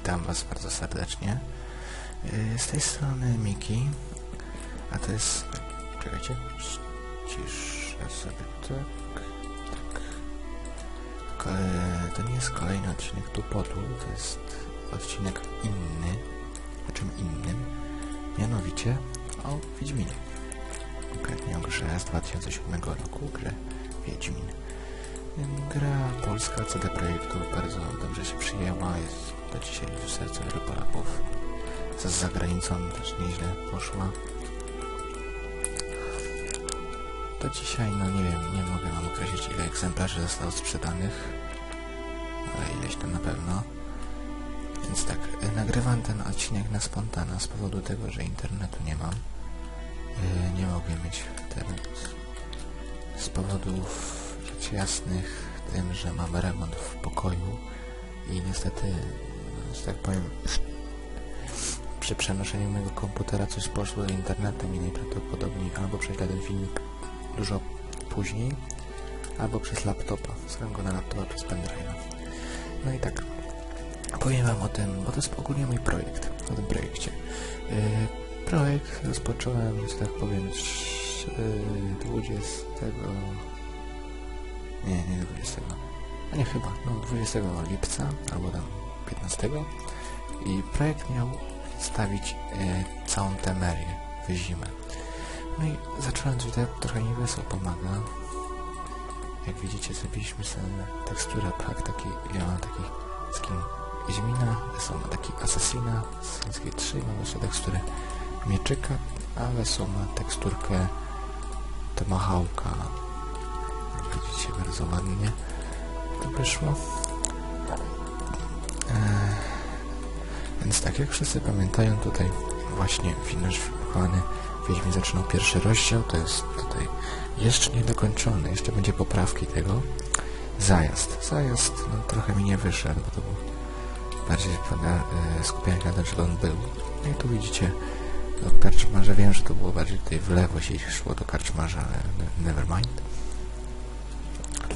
Witam Was bardzo serdecznie. Yy, Z tej strony Miki, a to jest... Czekajcie, ciszę sobie tak, tak. To nie jest kolejny odcinek Tupotu, to jest odcinek inny, o czym innym, mianowicie o Wiedźminie. Konkretnie o grze z 2007 roku, grę Wiedźmin. Gra polska CD Projektu bardzo dobrze się przyjęła, jest do dzisiaj w sercu Polaków. Za za granicą też nieźle poszła. Do dzisiaj, no nie wiem, nie mogę wam określić ile egzemplarzy zostało sprzedanych, ale ileś to na pewno. Więc tak, nagrywam ten odcinek na spontana z powodu tego, że internetu nie mam. Y, Nie mogę mieć teraz z powodów rzecz jasnych tym, że mam remont w pokoju i niestety, że tak powiem, przy przenoszeniu mojego komputera coś poszło z internetem i najprawdopodobniej albo prześlę ten filmik dużo później, albo przez laptopa, zgram go na laptopa przez pendrive'a. No i tak, powiem wam o tym, bo to jest ogólnie mój projekt, o tym projekcie. Yy, projekt rozpocząłem, że tak powiem, z, yy, 20... Nie, nie 20. A nie chyba, no 20 lipca, albo tam 15. I projekt miał przedstawić e, całą temerię w zimę. No i zacząłem tutaj trochę nie wesoło pomaga. Jak widzicie, zrobiliśmy sobie teksturę pak taki, ja mam taki skin Wiedźmina, są ma taki Assassina z Chińskiej 3, mam jeszcze teksturę Mieczyka, a Wesoł ma teksturkę Tomahawka. Widzicie, bardzo ładnie to wyszło. Więc tak, jak wszyscy pamiętają, tutaj właśnie nasz kochany Wiedźmin zaczynał pierwszy rozdział, to jest tutaj jeszcze niedokończony, jeszcze będzie poprawki tego. Zajazd. Zajazd no, trochę mi nie wyszedł, bo to był bardziej e, skupiałem na tym, że on był. No i tu widzicie do karczmarza, wiem, że to było bardziej tutaj w lewo się szło do karczmarza, ale ne- never mind.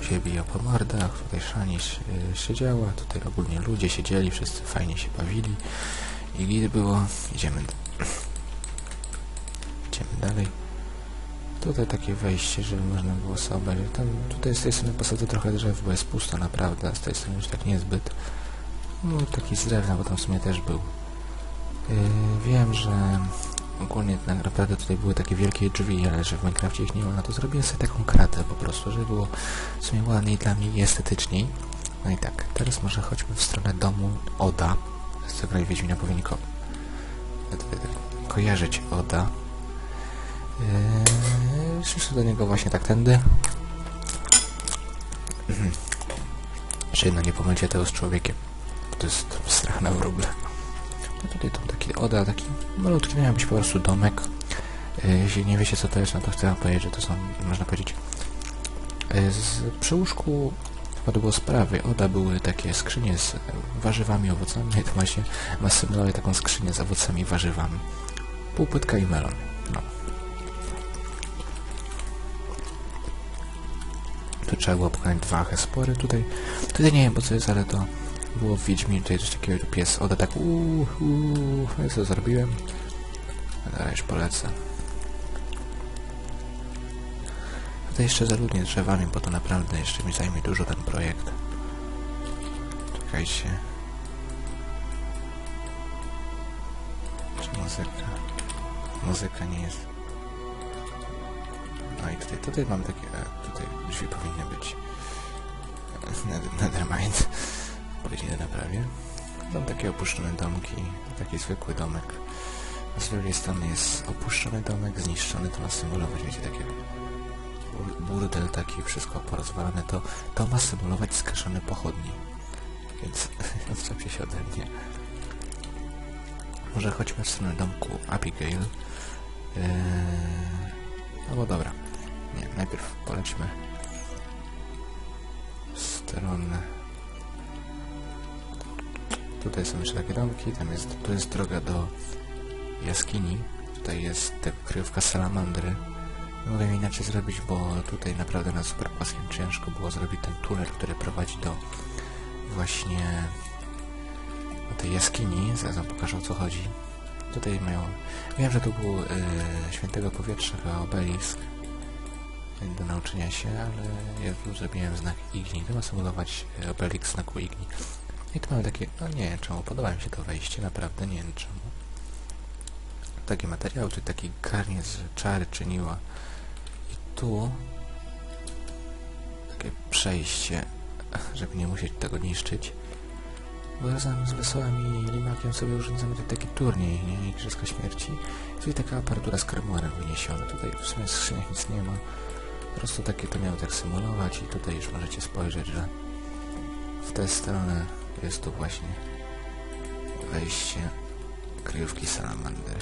Się bija po mordach, tutaj Szani y, siedziała, tutaj ogólnie ludzie siedzieli, wszyscy fajnie się bawili i gdy było, idziemy, idziemy dalej. Tutaj takie wejście, żeby można było sobie. Tam, tutaj z tej strony posadzę trochę drzew, bo jest pusto naprawdę, z tej strony już tak niezbyt. No taki z drewna, bo tam w sumie też był. Yy, wiem, że ogólnie tak naprawdę tutaj były takie wielkie drzwi, ale że w Minecrafcie ich nie ma, no to zrobiłem sobie taką kratę po prostu, żeby było w sumie ładniej dla mnie i estetyczniej. No i tak, teraz może chodźmy w stronę domu Oda. Co graj Wiedźmina powinien ko kojarzyć Oda. Przyszedł do niego właśnie tak tędy. Mhm. Jeszcze jedno, nie pomylcie tego z człowiekiem. To jest strach na wróble. No tutaj to taki Oda, taki malutki, miał być po prostu domek. Yy, Jeśli nie wiecie co to jest, no to chcę wam powiedzieć, że to są, można powiedzieć, yy, z, przy łóżku chyba było z prawej Oda były takie skrzynie z e, warzywami, owocami, i to właśnie ma symulować taką skrzynię z owocami i warzywami. Półpłytka i melon. No. Tu trzeba było pokonać dwa hespory tutaj. Tutaj nie wiem po co jest, ale to było w Wiedźminie, tutaj coś takiego, że pies Oda tak uuu, ja co zrobiłem. Ale już polecę. Tutaj jeszcze zaludnię drzewami, bo to naprawdę jeszcze mi zajmie dużo ten projekt. Czekajcie. Czy muzyka? Muzyka nie jest. No i tutaj, tutaj mam takie, e, tutaj drzwi powinny być. Nether- Nethermind. Później naprawię. Są takie opuszczone domki, taki zwykły domek. Z drugiej strony jest opuszczony domek, zniszczony, to ma symbolować, wiecie, takie bur- burdel taki, wszystko porozwalane, to, to ma symbolować skaszone pochodnie. Więc odczepcie się ode mnie. Może chodźmy w stronę domku Abigail. No bo dobra. Nie, najpierw polećmy w stronę... Tutaj są jeszcze takie domki, tam jest, tu jest droga do jaskini. Tutaj jest kryjówka salamandry. Nie mogę inaczej zrobić, bo tutaj naprawdę na super płaskim ciężko było zrobić ten tunel, który prowadzi do właśnie o tej jaskini, zaraz wam pokażę o co chodzi. Tutaj mają... Wiem, że tu był e, świętego powietrza obelisk do nauczenia się, ale ja tu zrobiłem znak igni. Ma symulować e, obelisk znaku igni. I tu mamy takie... No nie wiem czemu, podoba mi się to wejście, naprawdę nie wiem czemu. Takie materiały, tu taki garniec czary czyniła. I tu takie przejście, żeby nie musieć tego niszczyć. Bo razem z Wesołem i Limakiem sobie urządzamy tutaj taki turniej, nie? Igrzyska Śmierci. Tutaj taka aparatura z kremuarem wyniesiona. Tutaj w sumie w skrzyniach nic nie ma. Po prostu takie to miało tak symulować i tutaj już możecie spojrzeć, że w tę stronę jest tu właśnie wejście kryjówki salamandry.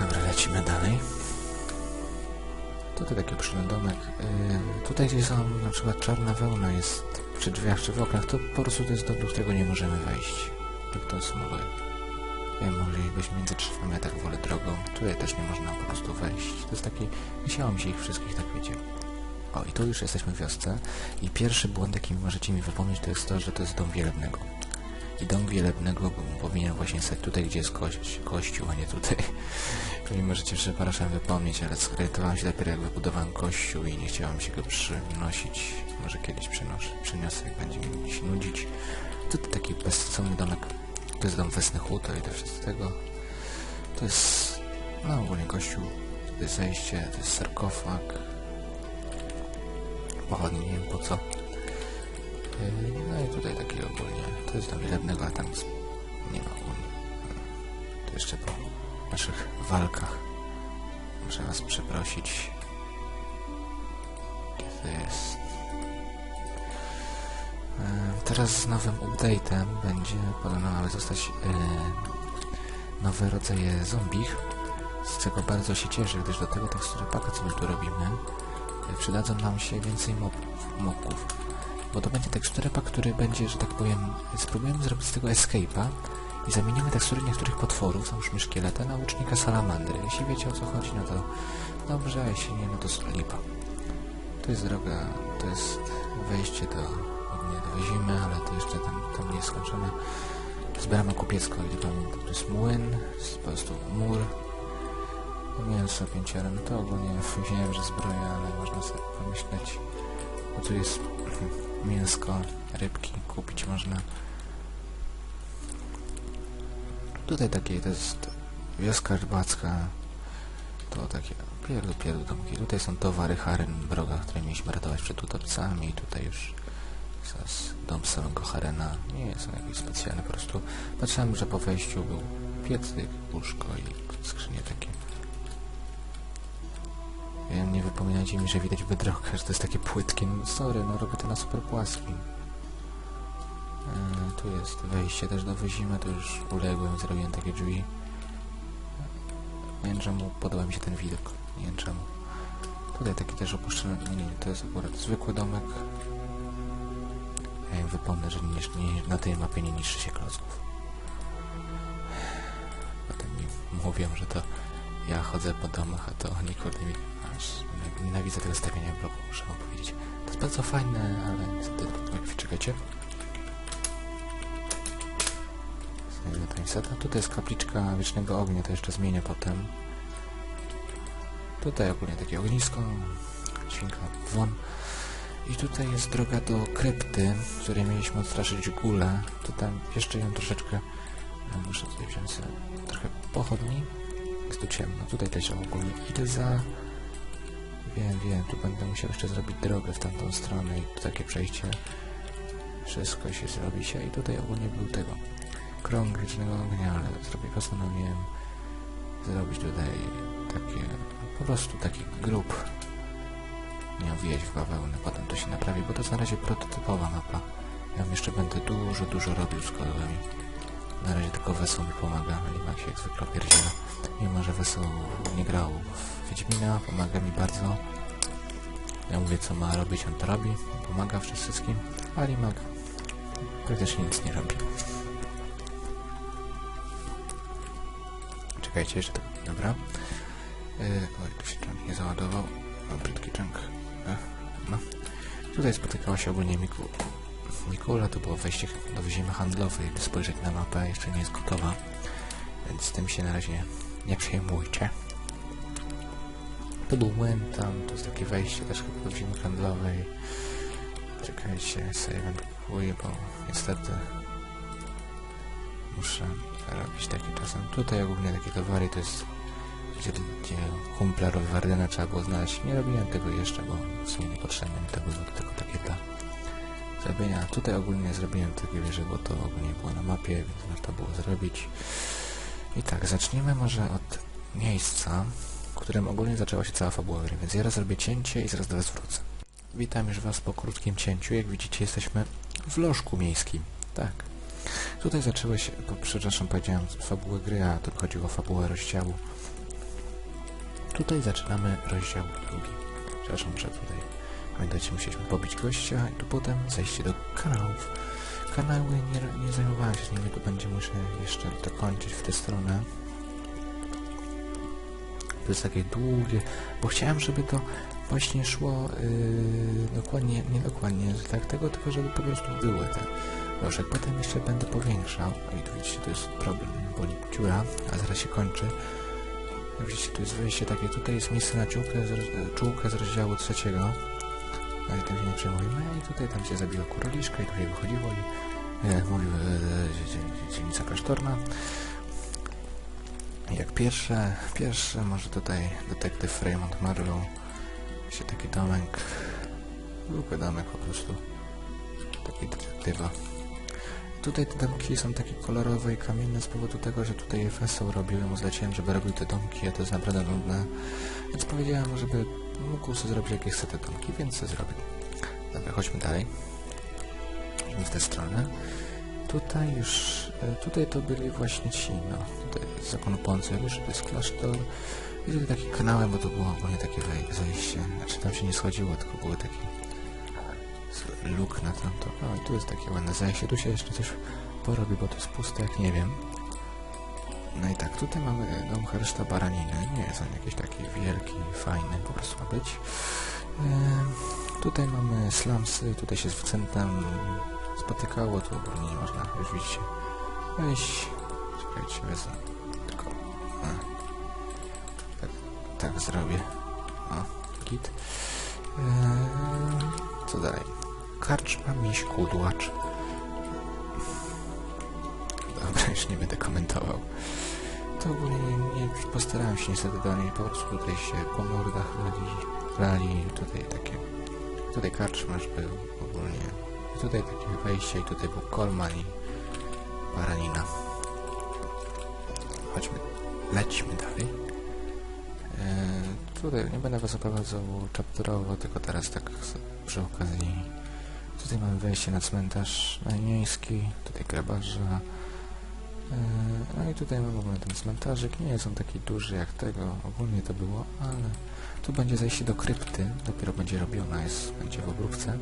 Dobra, lecimy dalej. Tutaj taki przyrodomek. Yy, tutaj gdzie są na przykład czarna wełna jest przy drzwiach czy w oknach, to po prostu to jest dowód, którego nie możemy wejść. Tak to jest mogę. Wiem, moglibyśmy między drzwiami, ja tak wolę drogą. Tutaj też nie można po prostu wejść. To jest taki... Mi się ich wszystkich, tak wiecie. O, i tu już jesteśmy w wiosce. I pierwszy błąd, jaki możecie mi wypomnieć, to jest to, że to jest dom wielebnego. I dom wielebnego powinien właśnie stać tutaj, gdzie jest kościół, a nie tutaj. Pewnie możecie przepraszam wypomnieć, ale zorientowałem się dopiero jak wybudowałem kościół i nie chciałem się go przynosić. Może kiedyś przenoszę, przyniosę, jak będzie mi się nudzić. Tutaj taki bezsensowny domek. To jest dom Wesny Hut, o ile wszyscy tego. To jest, no ogólnie kościół. To jest zejście, to jest sarkofag. Pochodnie, nie wiem po co. Yy, No i tutaj takie ogólnie. To jest dom wielebnego, a tam nie ma ogólnie. To jeszcze po naszych walkach. Muszę was przeprosić. Gdzie to jest? E, Teraz z nowym update'em będzie planowały zostać e, nowe rodzaje zombich, z czego bardzo się cieszę, gdyż do tego tekstury paka, co my tu robimy, przydadzą nam się więcej mobków. Bo to będzie teksturę pak, który będzie, że tak powiem, spróbujemy zrobić z tego escape'a i zamienimy tekstury niektórych potworów, załóżmy szkieleta, na łucznika salamandry. Jeśli wiecie o co chodzi, no to dobrze, a jeśli nie, no to lipa. To jest droga, to jest wejście do, do zimy, ale to jeszcze tam, tam nie jest skończone. Zbieramy kupiecko, gdzie pamiętam, to jest młyn, jest po prostu mur, mięso pięciorem, to ogólnie wiem, że zbroja, ale można sobie pomyśleć, bo tu jest mięsko, rybki, kupić można. Tutaj takie, to jest wioska rybacka, to takie pierdu, pierdu domki. Tutaj są towary Haren Broga, które mieliśmy ratować przed utopcami i tutaj już zaraz dom samego Harena. Nie są jakieś specjalne, po prostu patrzyłem, że po wejściu był piecyk, łóżko i skrzynie takie. Wiem, nie wypominajcie mi, że widać bedrocka, że to jest takie płytkie. No, sorry, no robię to na super płaskim. Yy, tu jest wejście też do wyzimy, to już uległem, zrobiłem takie drzwi. Nie wiem czemu podoba mi się ten widok, nie wiem czemu. Tutaj taki też opuszczony, nie, nie, to jest akurat zwykły domek. Ja im wypomnę, że nie, nie, na tej mapie nie niszczy się klocków. Potem mi mówią, że to ja chodzę po domach, a to oni kurde mi... Aż nienawidzę tego stawiania bloku, muszę wam powiedzieć. To jest bardzo fajne, ale niestety... Czekajcie. Znajdę Tainseta. Tutaj jest kapliczka Wiecznego Ognia, to jeszcze zmienię potem. Tutaj ogólnie takie ognisko, dźwięk na won. I tutaj jest droga do krypty, w której mieliśmy odstraszyć gulę. To tam jeszcze ją troszeczkę... No, muszę tutaj wziąć sobie trochę pochodni. Jest tu ciemno. Tutaj też ogólnie idę za... Wiem, wiem, tu będę musiał jeszcze zrobić drogę w tamtą stronę i takie przejście. Wszystko się zrobi się i tutaj ogólnie był tego krąg wiecznego ognia, ale zrobię postanowiłem zrobić tutaj takie, po prostu taki grób. Nie owijać w bawełnę, potem to się naprawi, bo to jest na razie prototypowa mapa. Ja jeszcze będę dużo, dużo robił z kolegami. Na razie tylko Wesoł mi pomaga, Limak się jak zwykle pierdziela. Mimo, że Wesoł nie grał w Wiedźmina, pomaga mi bardzo. Ja mówię co ma robić, on to robi, pomaga wszystkim, a Limak praktycznie nic nie robi. Czekajcie, jeszcze tak, dobra. Yy, oj, tu się czank nie załadował. O, brzydki czank. E, no. Tutaj spotykała się ogólnie Miku Mikula, to było wejście do ziemi handlowej, by spojrzeć na mapę, jeszcze nie jest gotowa, więc z tym się na razie nie przejmujcie. To był młyn tam, to jest takie wejście też chyba do ziemi handlowej. Czekajcie, sobie kupuję, bo niestety muszę robić takie czasem. Tutaj ogólnie takie towary to jest gdzie, gdzie kumpla Wardena trzeba było znaleźć. Nie robiłem tego jeszcze, bo w sumie niepotrzebne mi to było tego takie dla zrobienia. Tutaj ogólnie zrobiłem takie wieże, bo to ogólnie było na mapie, więc warto było zrobić. I tak, zaczniemy może od miejsca, w którym ogólnie zaczęła się cała fabuła gry, więc ja raz zrobię cięcie i zaraz do was wrócę. Witam już was po krótkim cięciu. Jak widzicie, jesteśmy w lożku miejskim. Tak. Tutaj zaczęły się, po, przepraszam, powiedziałem fabułę gry, a to chodziło o fabułę rozdziału. Tutaj zaczynamy rozdział drugi. Przepraszam, że tutaj, pamiętajcie, musieliśmy pobić gościa i tu potem zejście do kanałów. Kanały nie, nie zajmowałem się z nimi, to będzie muszę jeszcze dokończyć w tę stronę. To jest takie długie, bo chciałem, żeby to właśnie szło yy, dokładnie, nie dokładnie tak tego, tylko żeby po prostu były te loże. Potem jeszcze będę powiększał. I tu widzicie, to jest problem, boli dziura, a zaraz się kończy. Widzicie, tu jest wejście takie, tutaj jest miejsce na czułkę z, czułkę z rozdziału trzeciego. Tym się nie. I tutaj tam się zabiła kuroliszka i tutaj wychodziło i e, mówił e, dzie- dzie- dzielnica klasztorna. Jak pierwsze, pierwsze może tutaj detektyw Raymond Marlowe się taki domek, zwykły domek po prostu, taki detektywa. Tutaj te domki są takie kolorowe i kamienne z powodu tego, że tutaj FSO robił, ja mu zleciłem, żeby robił te domki, a to jest naprawdę nudne. Więc powiedziałem, żeby mógł sobie zrobić jakieś chce te domki, więc sobie zrobił. Dobra, chodźmy dalej. Idźmy w tę stronę. Tutaj już, e, tutaj to byli właśnie ci, no, tutaj zakon Ponce, już to jest klasztor. I tutaj taki kanałem, bo to było ogólnie takie zejście. Znaczy tam się nie schodziło, tylko były takie s- luk na tamto. I tu jest takie ładne zejście. Tu się jeszcze coś porobi, bo to jest puste, jak nie wiem. No i tak, tutaj mamy dom Herszta Baraniny. Nie jest on jakiś taki wielki, fajny, po prostu ma być. Ehm, tutaj mamy slumsy, tutaj się z Vincentem spotykało, tu ogólnie nie można, już widzicie. Weź, czekajcie, wezmę. Tylko, a, tak, tak zrobię. O, git. Ehm, co dalej? Karczma, miś, kudłacz. Już nie będę komentował. To ogólnie nie, nie postarałem się niestety do niej, po prostu tutaj się po mordach lali, lali tutaj takie, tutaj karczmasz był ogólnie, i tutaj takie wejście i tutaj był kolman i baranina. Chodźmy, lećmy dalej. Eee, tutaj nie będę was oprowadzał chapterowo, tylko teraz tak przy okazji. Tutaj mamy wejście na cmentarz najmiejski, tutaj grabarza. No i tutaj mamy w ogóle ten cmentarzyk. Nie jest on taki duży jak tego, ogólnie to było, ale tu będzie zejście do krypty, dopiero będzie robiona, jest, będzie w obróbce.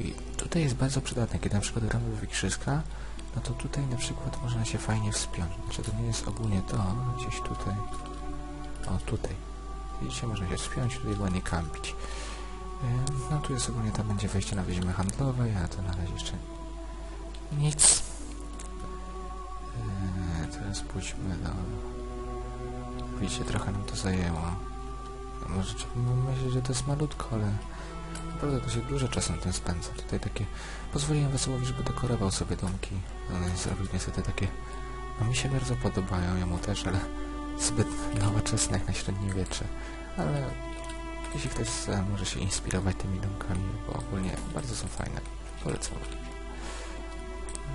I tutaj jest bardzo przydatne, kiedy na przykład gramy w no to tutaj na przykład można się fajnie wspiąć. Znaczy to nie jest ogólnie to, ale gdzieś tutaj, o tutaj. Widzicie, można się wspiąć, tutaj ładnie kampić. Eee, No tu jest ogólnie, tam będzie wejście na wyziemie handlowej, a to na razie jeszcze nic. Pójdźmy do... Widzicie, trochę nam to zajęło. No, Możecie myśleć, że to jest malutko, ale naprawdę to się dużo czasu na tym spędza. Tutaj takie... Pozwoliłem Wesołowi, żeby dekorował sobie domki. On zrobił niestety takie... No mi się bardzo podobają, jemu też, ale zbyt nowoczesne jak na średniowiecze. Ale jeśli ktoś chce, może się inspirować tymi domkami, bo ogólnie bardzo są fajne. Polecam.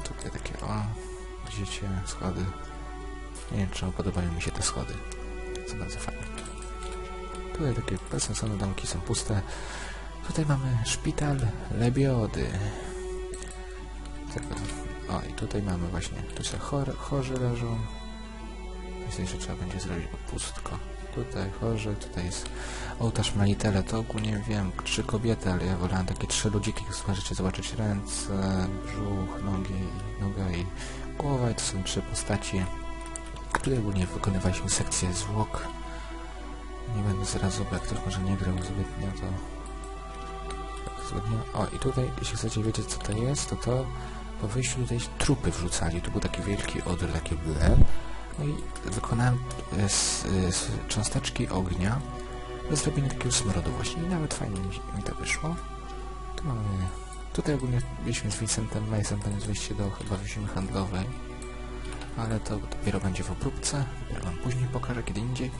Tutaj takie, o, widzicie, schody. Nie wiem, czemu podobają mi się te schody. Są bardzo fajne. Tutaj takie bezsensowne domki są puste. Tutaj mamy szpital Lebiody. O, i tutaj mamy właśnie, tu się chor, chorzy leżą. Myślę, że trzeba będzie zrobić pustko. Tutaj chorzy, tutaj jest ołtarz Melitele. To ogólnie wiem, trzy kobiety, ale ja wolałem takie trzy ludziki, jak możecie zobaczyć ręce, brzuch, nogi, noga i głowa. I to są trzy postaci. Tutaj ogólnie wykonywaliśmy sekcję zwłok. Nie będę zrazu, bo jak ktoś może nie grał zbytnio, to zgodnie. O, i tutaj, jeśli chcecie wiedzieć, co to jest, to to po wyjściu tutaj trupy wrzucali. Tu był taki wielki odr, takie ble. No i wykonałem e, z, e, z cząsteczki ognia do zrobienia takiego smrodu właśnie. I nawet fajnie mi, mi to wyszło. Tu mamy... Tutaj ogólnie byliśmy z Vincentem Mason, tam jest wyjście do chyba zimy handlowej. Ale to dopiero będzie w obróbce. Ja wam później pokażę, kiedy indziej.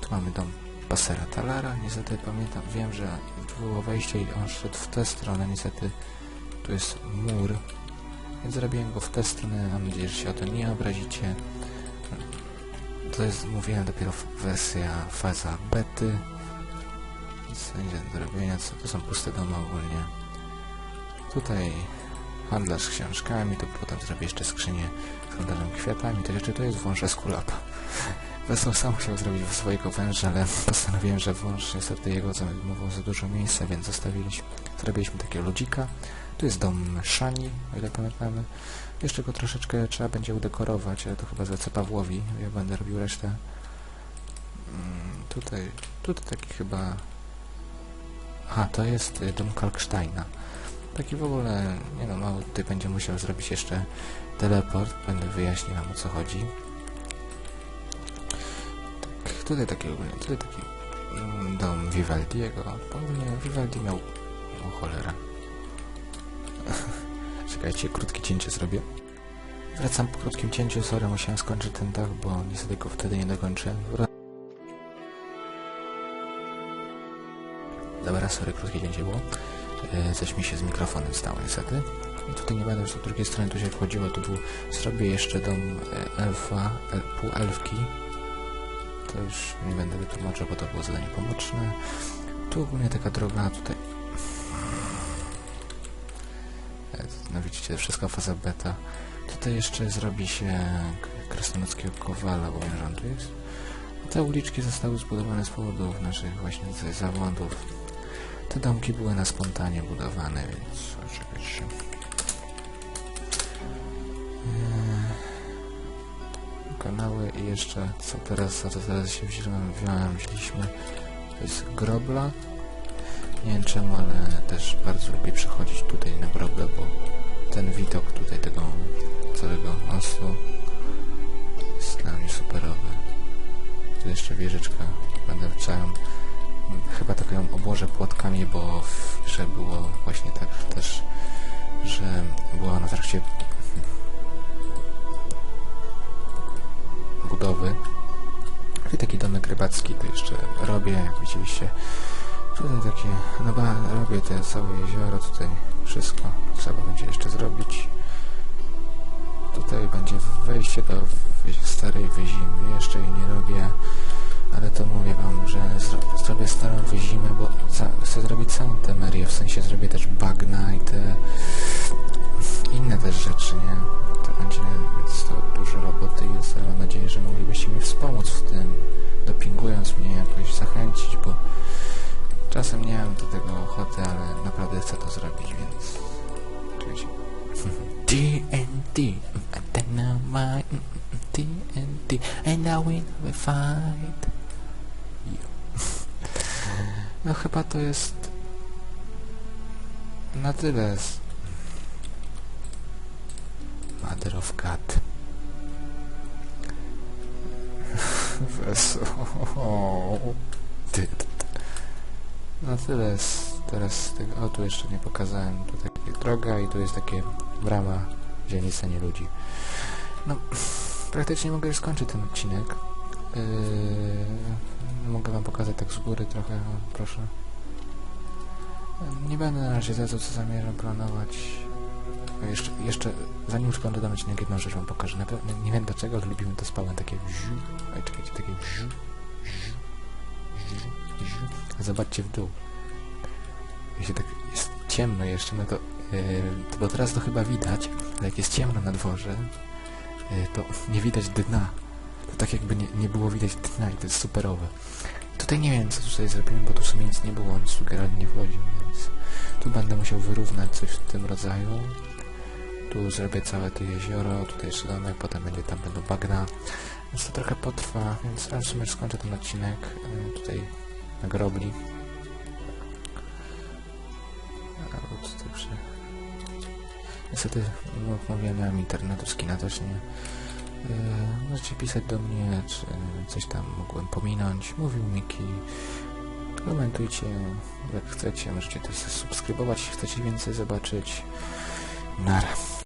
Tu mamy dom Basera Talara. Niestety pamiętam, wiem, że było wejście i on szedł w tę stronę. Niestety tu jest mur. Więc zrobiłem go w tę stronę. Mam nadzieję, że się o to nie obrazicie. To jest, mówiłem, dopiero wersja, faza bety. Nic będzie do robienia. To są puste domy ogólnie. Tutaj handlarz z książkami, to potem zrobię jeszcze skrzynię z handlarzem kwiatami. To jeszcze to jest wąż Eskulapa. Wesoł sam chciał zrobić swojego węża, ale postanowiłem, że wąż niestety jego zajmował za dużo miejsca, więc zostawiliśmy. Zrobiliśmy takiego ludzika. Tu jest dom Szani, o ile pamiętamy. Jeszcze go troszeczkę trzeba będzie udekorować, ale to chyba zlecę Pawłowi. Ja będę robił resztę. Mm, tutaj, tutaj taki chyba... Aha, to jest y, dom Kalksteina. Taki w ogóle, nie no, mało tutaj będzie musiał zrobić jeszcze teleport. Będę wyjaśnił wam o co chodzi. Tak, tutaj taki ogólnie, tutaj taki mm, dom Vivaldiego. Ogólnie Vivaldi miał... O cholera. Czekajcie, krótkie cięcie zrobię. Wracam po krótkim cięciu, sorry, musiałem skończyć ten dach, bo niestety go wtedy nie dokończyłem. Wra- Dobra, sorry, krótkie cięcie było. E, coś mi się z mikrofonem stało niestety. I tutaj nie będę od drugiej strony tu się wchodziło, tu był... Zrobię jeszcze dom e, elfa, el, półelfki. To już nie będę wytłumaczył, bo to było zadanie pomocne. Tu ogólnie taka droga, tutaj... E, No widzicie, wszystko faza beta. Tutaj jeszcze zrobi się krasnoludzkiego kowala, bo wiem, że on tu jest. Te uliczki zostały zbudowane z powodów naszych właśnie z- zawodów. Te domki były na spontanie budowane, więc oczywiście. Eee, Kanały i jeszcze co teraz, to teraz się wziąłem, wziąłem, wzięliśmy to jest grobla. Nie wiem czemu, ale też bardzo lubię przychodzić tutaj na groble, bo ten widok tutaj tego całego osu jest dla mnie superowy. Tu jeszcze wieżyczka, będę chciałem chyba tak ją obłożę płotkami, bo w grze było właśnie tak że też, że była ona w trakcie budowy. I taki domek rybacki to jeszcze robię, jak widzieliście. Tutaj takie, no ba, robię te całe jezioro, tutaj wszystko trzeba będzie jeszcze zrobić. Tutaj będzie wejście do starej wyzimy, jeszcze jej nie robię, ale to mówię wam, że zro zrobię starą wyzimę, bo chcę zrobić całą temerię, w sensie zrobię też bagna i te inne też rzeczy, nie? To będzie, więc to dużo roboty jest, ale mam nadzieję, że moglibyście mi wspomóc w tym, dopingując mnie jakoś zachęcić, bo czasem nie mam do tego ochoty, ale naprawdę chcę to zrobić, więc czujcie. TNT, dynamite, TNT, and I fight. No chyba to jest na tyle z Mother of God. Na tyle z, teraz tego... O, tu jeszcze nie pokazałem. Tu taka droga i tu jest takie brama dzielnica nie ludzi. No, praktycznie mogę już skończyć ten odcinek. Yy, mogę wam pokazać tak z góry trochę, proszę. Nie będę na razie za to, co zamierzam planować. Jeszcze, jeszcze, zanim już kończę ten odcinek, jedną rzecz wam pokażę. Naprawdę, nie wiem dlaczego, ale lubimy to spałem takie wziu. Ej, czekajcie, takie wziu, wziu, wziu, wziu. Zobaczcie w dół. Jeśli tak jest ciemno jeszcze, no to, yy, bo teraz to chyba widać, ale jak jest ciemno na dworze, yy, to nie widać dna. To tak jakby nie, nie było widać dna i to jest superowe. Tutaj nie wiem, co tutaj zrobiłem, bo tu w sumie nic nie było, nic tu nie wchodził, więc tu będę musiał wyrównać coś w tym rodzaju. Tu zrobię całe to jezioro, tutaj jeszcze domek, potem będzie tam będą bagna. Więc to trochę potrwa, więc ale w sumie skończę ten odcinek yy, tutaj na grobli. Niestety, no, mówiłem, miałem internetu, skina też nie. Yy, możecie pisać do mnie, czy coś tam mogłem pominąć. Mówił Miki. Komentujcie, jak chcecie. Możecie też subskrybować, jeśli chcecie więcej zobaczyć. Nara.